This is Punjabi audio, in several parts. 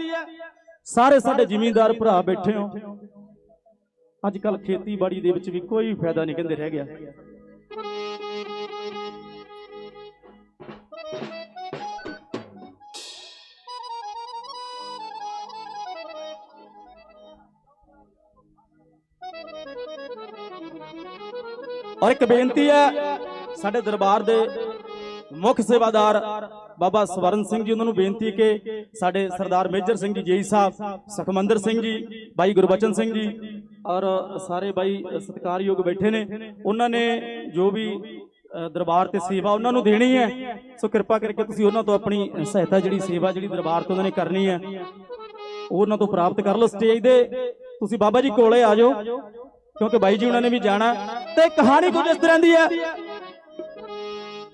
ਹੈ। ਸਾਰੇ ਸਾਡੇ ਜ਼ਿਮੀਂਦਾਰ ਭਰਾ ਬੈਠੇ ਹੋ। ਅੱਜ ਕੱਲ ਖੇਤੀਬਾੜੀ ਦੇ ਵਿੱਚ ਵੀ ਕੋਈ ਫਾਇਦਾ ਨਹੀਂ ਕਹਿੰਦੇ ਰਹਿ ਗਿਆ। ਔਰ ਇੱਕ ਬੇਨਤੀ ਹੈ, ਸਾਡੇ ਦਰਬਾਰ ਦੇ ਮੁੱਖ ਸੇਵਾਦਾਰ ਬਾਬਾ ਸਵਰਨ ਸਿੰਘ ਜੀ ਉਹਨਾਂ ਨੂੰ ਬੇਨਤੀ ਕਿ ਸਾਡੇ ਸਰਦਾਰ ਮੇਜਰ ਸਿੰਘ ਜੀ, ਜੇਈ ਸਾਹਿਬ, ਸੁਖਮੰਦਰ ਸਿੰਘ ਜੀ, ਬਾਈ ਗੁਰਬਚਨ ਸਿੰਘ ਜੀ ਔਰ ਸਾਰੇ ਬਾਈ ਸਤਿਕਾਰਯੋਗ ਬੈਠੇ ਨੇ। ਉਹਨਾਂ ਨੇ ਜੋ ਵੀ ਦਰਬਾਰ ਤੇ ਸੇਵਾ ਉਹਨਾਂ ਨੂੰ ਦੇਣੀ ਹੈ, ਸੋ ਕਿਰਪਾ ਕਰਕੇ ਤੁਸੀਂ ਉਹਨਾਂ ਤੋਂ ਆਪਣੀ ਸਹਾਇਤਾ ਜਿਹੜੀ ਸੇਵਾ ਜਿਹੜੀ ਦਰਬਾਰ ਤੋਂ ਉਹਨਾਂ ਨੇ ਕਰਨੀ ਹੈ, ਉਹ ਉਹਨਾਂ ਤੋਂ ਪ੍ਰਾਪਤ ਕਰ ਲਓ ਸਟੇਜ ਦੇ। ਤੁਸੀਂ ਬਾਬਾ ਜੀ ਕੋਲੇ ਆ ਜਾਓ, ਕਿਉਂਕਿ ਬਾਈ ਜੀ ਉਹਨਾਂ ਨੇ ਵੀ ਜਾਣਾ ਤੇ ਕਹਾਣੀ ਕੁਝ ਇਸ ਤਰ੍ਹਾਂ ਦੀ ਹੈ।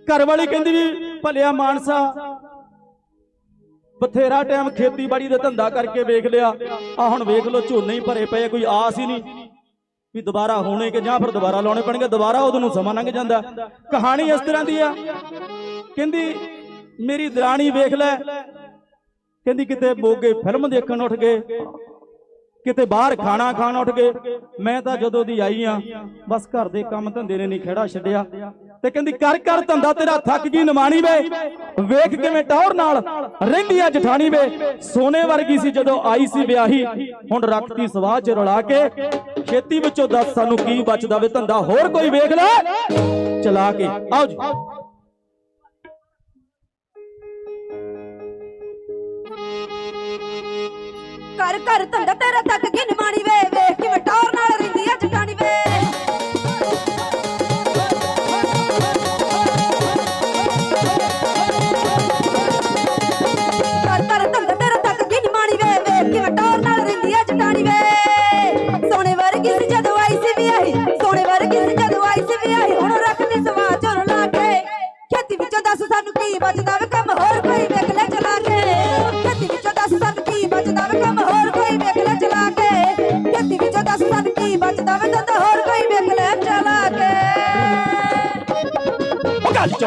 ਘਰ ਵਾਲੀ ਕਹਿੰਦੀ ਵੀ ਭਲਿਆ ਮਾਨਸਾ। ਬਥੇਰਾ ਟਾਈਮ ਖੇਤੀਬਾੜੀ ਦਾ ਧੰਦਾ ਕਰਕੇ ਵੇਖ ਲਿਆ। ਆ ਹੁਣ ਵੇਖ ਲੋ ਝੋਨੇ ਹੀ ਭਰੇ ਪਏ ਕੋਈ ਆਸ ਹੀ ਨਹੀਂ ਵੀ ਦੁਬਾਰਾ ਹੋਣੇ ਕਿ ਜਾਂ ਫਿਰ ਦੁਬਾਰਾ ਲਾਉਣੇ ਪੈਣਗੇ। ਦੁਬਾਰਾ ਉਦੋਂ ਨੂੰ ਸਮਾਂ ਲੰਘ ਜਾਂਦਾ। ਕਹਾਣੀ ਇਸ ਤਰ੍ਹਾਂ ਦੀ ਆ। ਕਹਿੰਦੀ, ਮੇਰੀ ਦਰਾਣੀ ਵੇਖ ਲੈ। ਕਹਿੰਦੀ, ਕਿਤੇ ਮੋਗੇ ਫਿਲਮ ਦੇਖਣ ਉੱਠ ਗਏ। ਕਿਤੇ ਬਾਹਰ ਖਾਣਾ ਖਾਣ ਉੱਠ ਗਏ। ਮੈਂ ਤਾਂ ਜਦੋਂ ਦੀ ਆਈ ਆ, ਬਸ ਘਰ ਦੇ ਕੰਮ ਧੰਦੇ ਨੇ ਨਹੀਂ ਖੇੜਾ ਛੱਡਿਆ। ਤੇ ਕਹਿੰਦੀ, ਕਰ ਕਰ ਧੰਦਾ ਤੇਰਾ ਥੱਕ ਗਈ, ਨਿਮਾਣੀ ਵੇ। ਵੇਖ ਕਿਵੇਂ ਟੌਰ ਨਾਲ ਰਹਿੰਦੀ ਜਠਾਣੀ ਵੇ। ਸੋਨੇ ਵਰਗੀ ਸੀ ਜਦੋਂ ਆਈ ਸੀ ਵਿਆਹੀ। ਹੁਣ ਰੱਖਤੀ ਸਵਾਹ ਚ ਰਲਾ ਕੇ। ਖੇਤੀ ਵਿੱਚੋਂ ਦੱਸ ਸਾਨੂੰ ਕੀ ਬਚਦਾ ਵੇ ਧੰਦਾ ਹੋਰ ਕੋਈ ਵੇਖ ਲੈ। ਚਲਾ ਕੇ, ਆਓ ਜੀ। ਘਰ ਘਰ ਧੰਦਾ ਤੇਰਾ ਤੱਕ ਕੀ ਨਿਮਾਣੀ ਵੇ। ਵੇਖ ਕਿਵੇਂ ਟੌਰ ਨਾਲ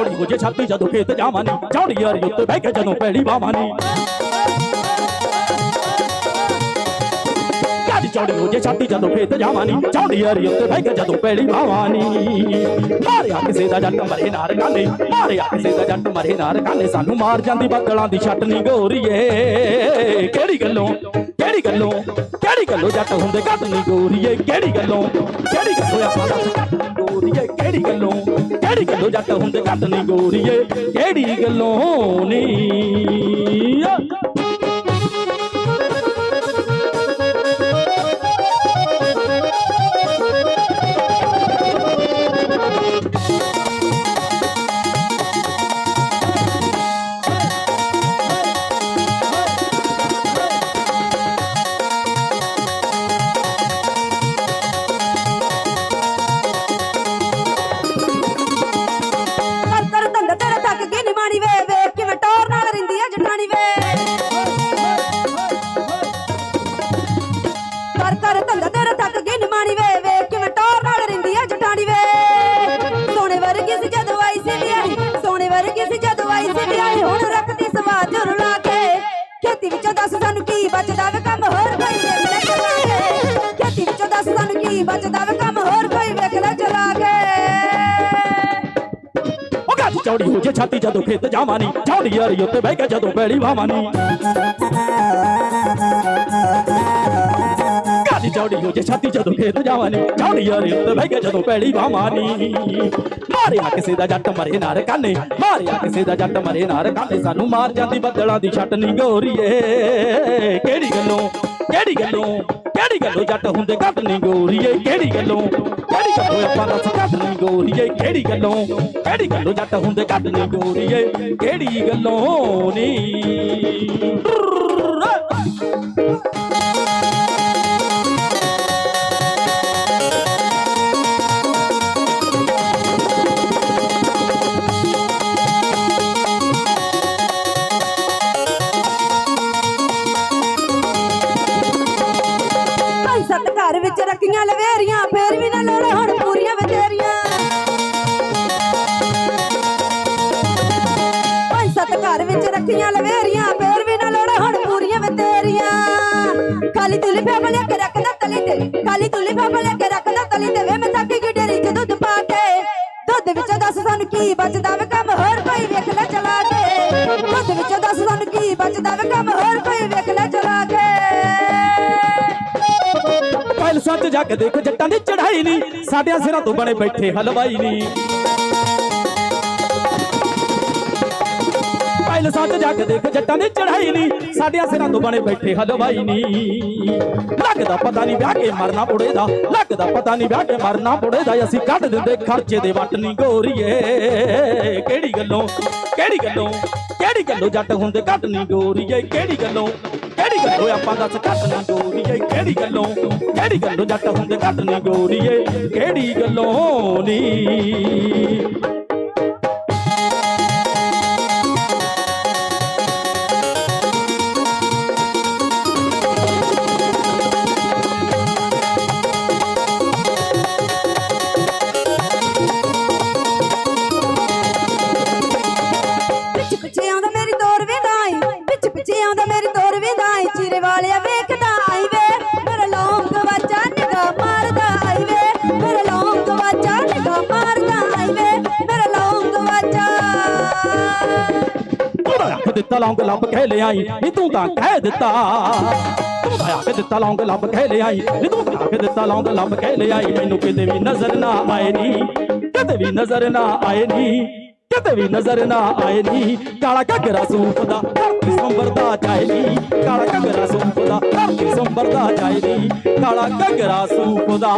ਉਹ ਗੱਲ ਚੌੜੀ ਹੋ ਜੇ ਛਾਤੀ ਜਦੋਂ ਖੇਤ ਜਾਵਾਂ ਨੀ। ਚੌੜੀ ਯਾਰੀ ਉੱਤੇ ਬਹਿ ਕੇ ਜਦੋਂ ਪੈੜੀ ਬਾਵਾਂ ਨੀ। ਗੱਲ ਚੌੜੀ ਹੋ ਜੇ ਛਾਤੀ ਜਦੋਂ ਖੇਤ ਜਾਵਾਂ ਨੀ। ਚੌੜੀ ਕਿਸੇ ਦਾ ਜੱਟ ਮਰੇ ਨਾਰ ਕਾਨੇ ਮਾਰਿਆ ਕਿਸੇ ਦਾ ਜੱਟ ਮਰੇ ਨਾਰ ਕਾਨੇ ਸਾਨੂੰ ਮਾਰ ਜਾਂਦੀ ਬੱਦਲਾਂ ਦੀ ਛੱਟ ਨੀ ਗੋਰੀਏ। ਕਿਹੜੀ ਗੱਲੋਂ? ਕਿਹੜੀ ਗੱਲੋਂ? ਕਿਹੜੀ ਗੱਲੋਂ ਜੱਟ ਹੁੰਦੇ ਘੱਟ ਨੀ ਗੋਰੀਏ? ਕਿਹੜੀ ਗੱਲੋਂ? ਕਿਹੜੀ ਗੱਲੋਂ ਆਪਾਂ ਦੱਸ ਘੱਟ ਗੋਰੀਏ? ਕਿਹੜੀ ਗੱਲੋਂ? ਕਿਹੜੀ ਗੱਲੋਂ ਜੱਟ ਹੁੰਦੇ ਘੱਟ ਨੀ ਗੋਰੀਏ ਕਿਹੜੀ ਗੱਲੋਂ ਨੀ? ਰੱਖਦੀ ਸਵਾਜ ਰੁਲਾ ਕੇ ਖੇਤੀ ਵਿੱਚੋਂ ਦੱਸ ਸਾਨੂੰ ਕੀ ਬਚਦਾ ਵੇ ਕੰਮ ਹੋਰ ਕੋਈ ਵੇਖ ਲੈ ਚਲਾ ਕੇ ਖੇਤੀ ਵਿੱਚੋਂ ਦੱਸ ਸਾਨੂੰ ਕੀ ਬਚਦਾ ਵੇ ਕੰਮ ਹੋਰ ਕੋਈ ਵੇਖ ਲੈ ਚਲਾ ਕੇ ਉਹ ਗੱਜ ਚੌੜੀ ਹੋ ਜੇ ਛਾਤੀ ਜਦੋਂ ਖੇਤ ਜਾਵਾਂ ਨੀ ਚੌੜੀ ਯਾਰੀ ਉੱਤੇ ਬਹਿ ਕੇ ਜਦੋਂ ਪੈੜੀ ਵਾਵਾਂ ਨੀ ਗੱਜ ਚੌੜੀ ਹੋ ਜੇ ਛਾਤੀ ਜਦੋਂ ਖੇਤ ਜਾਵਾਂ ਨੀ ਚੌੜੀ ਯਾਰੀ ਉੱਤੇ ਬਹਿ ਕੇ ਜਦੋਂ ਪੈੜੀ ਵਾਵਾਂ ਨੀ ਮਾਰਿਆ ਕਿਸੇ ਦਾ ਜੱਟ ਮਰੇ ਨਾਰ ਕਾਨੇ, ਮਾਰਿਆ ਕਿਸੇ ਦਾ ਜੱਟ ਮਰੇ ਨਾਰ ਕਾਨੇ। ਸਾਨੂੰ ਮਾਰ ਜਾਂਦੀ, ਬੱਦਲਾਂ ਦੀ ਛੱਟ ਗੋਰੀਏ। ਕਿਹੜੀ ਗੱਲੋਂ ਕਿਹੜੀ ਗੱਲੋਂ ਕਿਹੜੀ ਗੱਲੋਂ ਜੱਟ ਹੁੰਦੇ ਘੱਟ ਨੀ ਗੋਰੀਏ? ਕਿਹੜੀ ਗੱਲੋਂ ਕਿਹੜੀ ਗੱਲੋਂ ਆਪਾਂ ਦੱਸ ਘੱਟ ਨੀ ਗੋਰੀਏ? ਕਿਹੜੀ ਗੱਲੋਂ ਕਿਹੜੀ ਗੱਲੋਂ ਜੱਟ ਹੁੰਦੇ ਘੱਟ ਨੀ ਗੋਰੀਏ? ਕਿਹੜੀ ਗੱਲੋਂ ਨੀ? ਘਰ ਲਵੇਰੀਆਂ, ਫੇਰ ਵੀ ਨਾ ਲੋੜ ਹੁਣ ਪੂਰੀਆਂ ਬਤੇਰੀਆਂ ਭਾਈ ਸੱਤ ਘਰ ਵਿੱਚ ਰੱਖੀਆਂ ਲਵੇਰੀਆਂ, ਫੇਰ ਵੀ ਨਾ ਲੋੜ ਹੁਣ ਪੂਰੀਆਂ ਬਤੇਰੀਆਂ ਕਾਲੀ ਤੂੰ ਲਿਫਾਫਾ ਲਿਆ ਕੇ ਰੱਖਦਾ ਤਲੀ ਤੇ, ਕਾਲੀ ਤੂੰ ਲਿਫਾਫਾ ਲਿਆ ਕੇ ਰੱਖਦਾ ਤਲੀ ਤੇ। ਵੇ ਮੈਂ ਥੱਕ ਗਈ ਡੇਰੀ ਚ ਦੁੱਧ ਪਾ ਕੇ, ਦੁੱਧ ਵਿੱਚੋਂ ਦੱਸ ਸਾਨੂੰ ਕੀ ਬਚਦਾ ਵੇ ਕੰਮ? ਹੋਰ ਕੋਈ ਵੇਖ ਲੈ ਚਲਾ ਕੇ। ਦੁੱਧ ਵਿੱਚੋਂ ਦੱਸ ਸਾਨੂੰ ਕੀ ਬਚਦਾ ਵੇ ਕੰਮ? ਹੋਰ ਕੋਈ ਸੱਚ ਜਾ ਕੇ ਜੱਟਾਂ ਦੀ ਚੜਾਈ ਨਹੀਂ ਸਾਡਿਆਂ ਸਿਰਾਂ ਤੋਂ ਬਣੇ ਬੈਠੇ, ਹਲਵਾਈ ਨਹੀਂ ਪਹਿਲ ਸੱਚ ਜਾ ਦੇਖ, ਜੱਟਾਂ ਦੀ ਚੜਾਈ ਨਹੀਂ ਸਾਡਿਆਂ ਸਿਰਾਂ ਤੋਂ ਬਣੇ ਬੈਠੇ, ਹਲਵਾਈ ਨਹੀਂ ਲੱਗਦਾ ਪਤਾ ਨਹੀਂ ਵਿਆਹ ਕੇ ਮਰਨਾ ਪੁੜੇ ਦਾ, ਲੱਗਦਾ ਪਤਾ ਨਹੀਂ ਵਿਆਹ ਕੇ ਮਰਨਾ ਪੁੜੇ ਦਾ। ਅਸੀਂ ਕੱਢ ਦਿੰਦੇ ਖਰਚੇ ਦੇ ਵੱਟ ਨਹੀਂ ਗੋਰੀਏ। ਕਿਹੜੀ ਗੱਲੋਂ ਕਿਹੜੀ ਗੱਲੋਂ ਕਿਹੜੀ ਗੱਲੋਂ ਜੱਟ ਹੁੰਦੇ ਘੱਟ ਨਹੀਂ ਗੋਰੀਏ। ਕਿਹੜੀ ਗੱਲੋਂ ਕਿਹੜੀ ਆਪਾਂ ਦੱਸ ਘੱਟ ਨਾ ਗੋਰੀਏ, ਕਿਹੜੀ ਗੱਲੋਂ ਕਿਹੜੀ ਗੱਲੋਂ ਜੱਟ ਹੁੰਦੇ ਘੱਟ ਨਹੀਂ ਗੋਰੀਏ, ਕਿਹੜੀ ਗੱਲੋਂ ਨੀ? ਲੌਂਗ ਲੱਭ ਕੇ ਲਿਆਈ। ਨੀ ਤੂੰ ਤਾਂ ਕਹਿ ਦਿੱਤਾ। ਤੂੰ ਤਾਂ ਆਖ ਦਿੱਤਾ ਲੌਂਗ ਲੱਭ ਕੇ ਲਿਆਈ। ਨੀ ਤੂੰ ਤਾਂ ਆਖ ਦਿੱਤਾ ਲੌਂਗ ਲੱਭ ਕੇ ਲਿਆਈ। ਮੈਨੂੰ ਕਿਤੇ ਵੀ ਨਜ਼ਰ ਨਾ ਆਏ ਨੀ। ਕਿਤੇ ਵੀ ਨਜ਼ਰ ਨਾ ਆਏ ਨੀ। ਕਿਤੇ ਵੀ ਨਜ਼ਰ ਨਾ ਆਏ ਨੀ। ਕਾਲਾ ਘੱਗਰਾ ਸੂਪ ਦਾ ਧਰਤੀ ਸੰਬਰ ਜਾਏ ਨੀ। ਕਾਲਾ ਘੱਗਰਾ ਸੂਪ ਦਾ ਧਰਤੀ ਸੰਬਰ ਜਾਏ ਨੀ। ਕਾਲਾ ਘੱਗਰਾ ਸੂਪ ਦਾ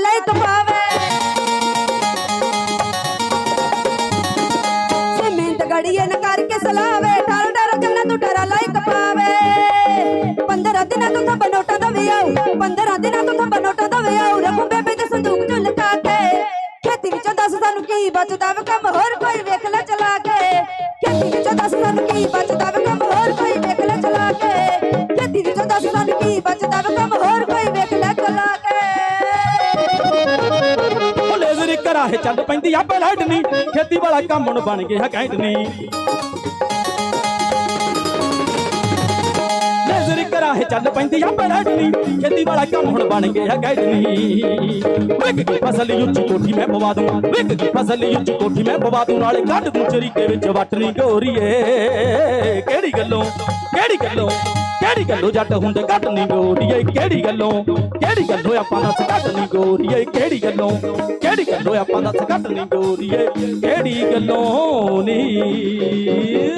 ਚੰਨ ਤੂੰ ਡਰਾ ਲੈ ਕਪਾਵੇ ਤੇ ਮਿੰਟ ਗੜੀਏ ਨੇ ਕਰਕੇ ਸਲਾਵੇ ਠਾਰ ਠਾਰ ਚੰਨ ਤੂੰ ਡਰਾ ਲੈ ਕਪਾਵੇ 15 ਦਿਨਾਂ ਤੋਂ ਥੰਬ ਨੋਟਾਂ ਦਾ ਵਿਆਹ 15 ਦਿਨਾਂ ਤੋਂ ਥੰਬ ਨੋਟਾਂ ਦਾ ਵਿਆਹ ਰੱਖੂ ਬੇਬੇ ਦੇ ਸੰਦੂਕ ਚ ਲੁਕਾ ਕੇ ਖੇਤੀ ਵਿੱਚੋਂ ਦੱਸ ਸਾਨੂੰ ਕੀ ਬਚਦਾ ਵੇ ਕੰਮ ਹੋਰ ਕੋਈ ਵੇਖ ਲੈ ਚਲਾ ਕੇ ਖੇਤੀ ਵਿੱਚੋਂ ਦੱਸ ਸਾਨੂੰ ਕੀ ਬਚਦਾ ਲੇਜ਼ਰ ਕਰਾਹੇ ਚੱਲ ਪੈਂਦੀ ਆ ਬਲੱਡ ਖੇਤੀ ਵਾਲਾ ਕੰਮ ਹੁਣ ਬਣ ਗਿਆ ਕੈਂਟ ਨਹੀਂ ਕਰਾਹੇ ਚੱਲ ਪੈਂਦੀ ਆ ਬਲੱਡ ਖੇਤੀ ਵਾਲਾ ਕੰਮ ਹੁਣ ਬਣ ਗਿਆ ਕੈਂਟ ਨਹੀਂ ਵਿਕ ਗਈ ਫਸਲ ਉੱਚੀ ਕੋਠੀ ਮੈਂ ਪਵਾ ਦੂੰ। ਵਿਕ ਗਈ ਫਸਲ ਉੱਚੀ ਕੋਠੀ ਮੈਂ ਪਵਾ ਦੂੰ। ਨਾਲੇ ਕੱਢ ਦੂੰ, ਚਰੀਕੇ ਵਿੱਚ ਵੱਟ ਗੋਰੀਏ। ਕਿਹੜੀ ਗੱਲੋਂ? ਕਿਹੜੀ ਗੱਲੋਂ? ਕਿਹੜੀ ਗੱਲੋਂ ਜੱਟ ਹੁੰਦੇ ਘੱਟ ਨਹੀਂ ਗੋਰੀਏ? ਕਿਹੜੀ ਗੱਲੋਂ? ਕਿਹੜੀ ਗੱਲੋਂ ਆਪਾਂ ਦੱਸ ਘੱਟ ਨਹੀਂ ਗੋਰੀਏ? ਕਿਹੜੀ ਗੱਲੋਂ? ਕਿਹੜੀ ਗੱਲੋਂ ਆਪਾਂ ਦੱਸ ਘੱਟ ਨਹੀਂ ਗੋਰੀਏ? ਕਿਹੜੀ ਗੱਲੋਂ ਨਹੀਂ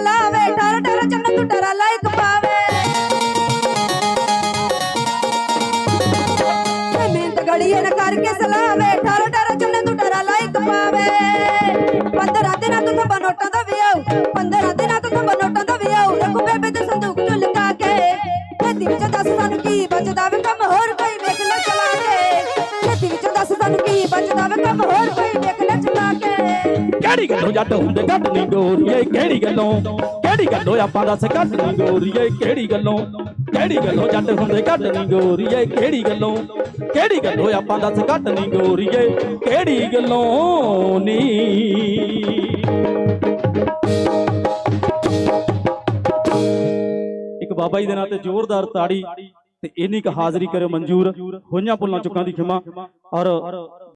ਨੇ ਕਰਕੇ ਸਲਾਵੇ ਠਾਰ ਠਾਰ ਚੰਨ ਤੂੰ ਡਰਾ ਲੈ ਕਪਾਵੇ ਤੇ ਗੜੀਏ ਨੇ ਕਰਕੇ ਸਲਾਵੇ ਠਾਰ ਠਾਰ ਚੰਨ ਤੂੰ ਡਰਾ ਲੈ ਕਪਾਵੇ 15 ਦਿਨਾਂ ਤੋਂ ਥੰਬ ਨੋਟਾਂ ਦਾ ਵਿਆਹ 15 ਦਿਨਾਂ ਤੋਂ ਥੰਬ ਦਾ ਵਿਆਹ ਰੱਖੂ ਬੇਬੇ ਦੇ ਸੰਦੂਕ ਚ ਲੁਕਾ ਕੇ ਖੇਤੀ ਵਿੱਚ ਦੱਸ ਸਾਨੂੰ ਕੀ ਬਚਦਾ ਕਿਹੜੀ ਗੱਲੋਂ ਜੱਟ ਹੁੰਦੇ ਘੱਟ ਨਹੀਂ ਗੋਰੀਏ, ਕਿਹੜੀ ਗੱਲੋਂ? ਕਿਹੜੀ ਗੱਲੋਂ ਆਪਾਂ ਦੱਸ ਘੱਟ ਨਹੀਂ ਗੋਰੀਏ, ਕਿਹੜੀ ਗੱਲੋਂ? ਕਿਹੜੀ ਗੱਲੋਂ ਜੱਟ ਹੁੰਦੇ ਘੱਟ ਨਹੀਂ ਗੋਰੀਏ, ਕਿਹੜੀ ਗੱਲੋਂ? ਕਿਹੜੀ ਗੱਲੋਂ ਆਪਾਂ ਦੱਸ ਘੱਟ ਨਹੀਂ ਗੋਰੀਏ, ਕਿਹੜੀ ਗੱਲੋਂ ਨਹੀਂ ਇੱਕ ਬਾਬਾ ਜੀ ਦੇ ਨਾਂ ਤੇ ਜ਼ੋਰਦਾਰ ਤਾੜੀ ਤੇ ਇੰਨੀ ਕੁ ਹਾਜ਼ਰੀ ਕਰਿਓ ਮਨਜ਼ੂਰ, ਹੋਈਆਂ ਭੁੱਲਾਂ ਚੁੱਕਾਂ ਦੀ ਖਿਮਾ ਔਰ